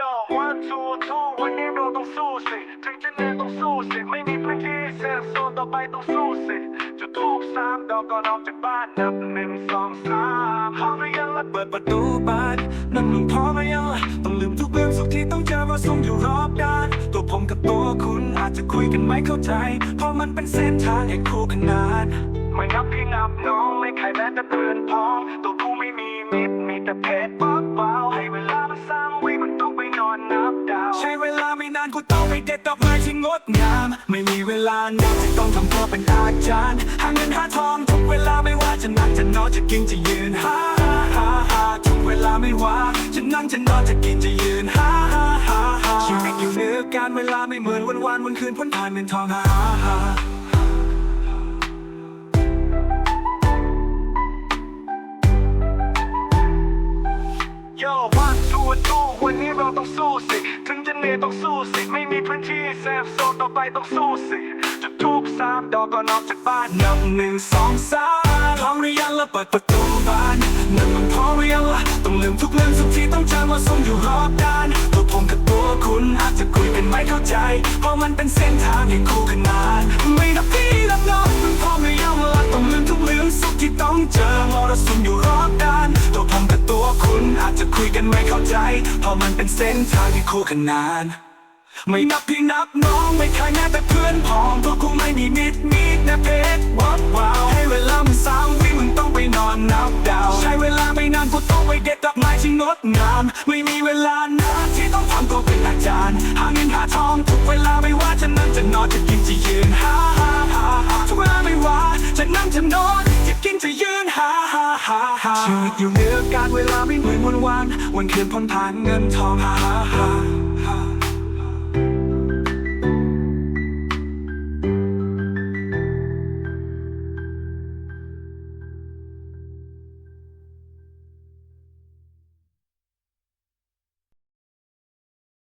Yo one two two วันนี้เราต้องสู้สิถึงจะเหนื่อยต้องสู้สิไม่มีพื้นที่เซฟโซนต่อไปต้องสู้สิจุดทูบสามดอกก่อนออกจากบ้านนับหนึ่งสองสามพร้อมหรือยังล่ะเปิดประตูบ้านนั่นมึงพร้อมหรือยังล่ะต้องลืมทุกเรื่องสุขที่ต้องเจอว่าส่งอยู่รอบด้าน ตัวผมกับตัวคุณอาจจะคุยกันไม่เข้าใจ เพราะมันเป็นเส้นทางแห่งคู่ขนานไม่นับพี่นับน้องไม่ใครแม้แต่เพื่อนพ้องตัว เด็ดดอกไม้ที่งดงาม ไม่มีเวลานับจะต้องทำตัวเป็นอาจารย์หาเงินหาทองทุกเวลาไม่ว่าจะนั่งจะนอนจะกินจะยืนฮ่าฮ่าฮ่าทุกเวลาไม่ว่าจะนั่งจะนอนจะกินจะยืนฮ่าฮ่าฮ่าฮ่าชีวิตอยู่เหนือการเวลาไม่เหมือนวันวานวันคืนพ้นผ่านเป็นทองฮ่าฮ่าโย่วันสวนตู้ เนื่ต้องสู้สิ ไม่มีพื้นที่เซฟโซนต่อไปต้องสู้สิ จุดทูบสามดอกก่อนออกจากบ้านนับหนึ่งสองสามพร้อมหรือยังละเปิดประตูบ้านนั่นมันพร้อมหรือยังละต้องลืมทุกเรื่องสุกทีต้องจำว่าส้มอยู่รอบด้านตัวผมกับตัวคุณอาจจะคุยเป็นไม่เข้าใจ เพราะมันเป็นเส้นทางแห่งคู่ขนานไม่ ไม่เข้าใจ เพราะมันเป็นเส้นทางที่คู่ขนาน ไม่นับพี่นับน้องไม่ใครแม้แต่เพื่อนพ้องตัวกูไม่มีมิตรมีแต่เพชรวับวาวให้เวลามันสามวิมึงต้องไปนอนนับดาว ใช้เวลาไม่นานกูต้องไปเด็ดดอกไม้ที่งดงาม ไม่มีเวลานานที่ต้องทำตัวเป็นอาจารย์ หาเงินหาทองทุกเวลาไม่ว่าจะนั่งจะนอนจะกินจะยืนฮ่าฮ่าฮ่าทุกเวลาไม่ว่าจะนั่งจะนอน ฮ่าฮ่าฮ่าชีวิตอยู่เหนือการเวลาไม่เหมือนวันวัน วันคืนพ้นผ่านเงินทองฮ่าฮ่าฮ่า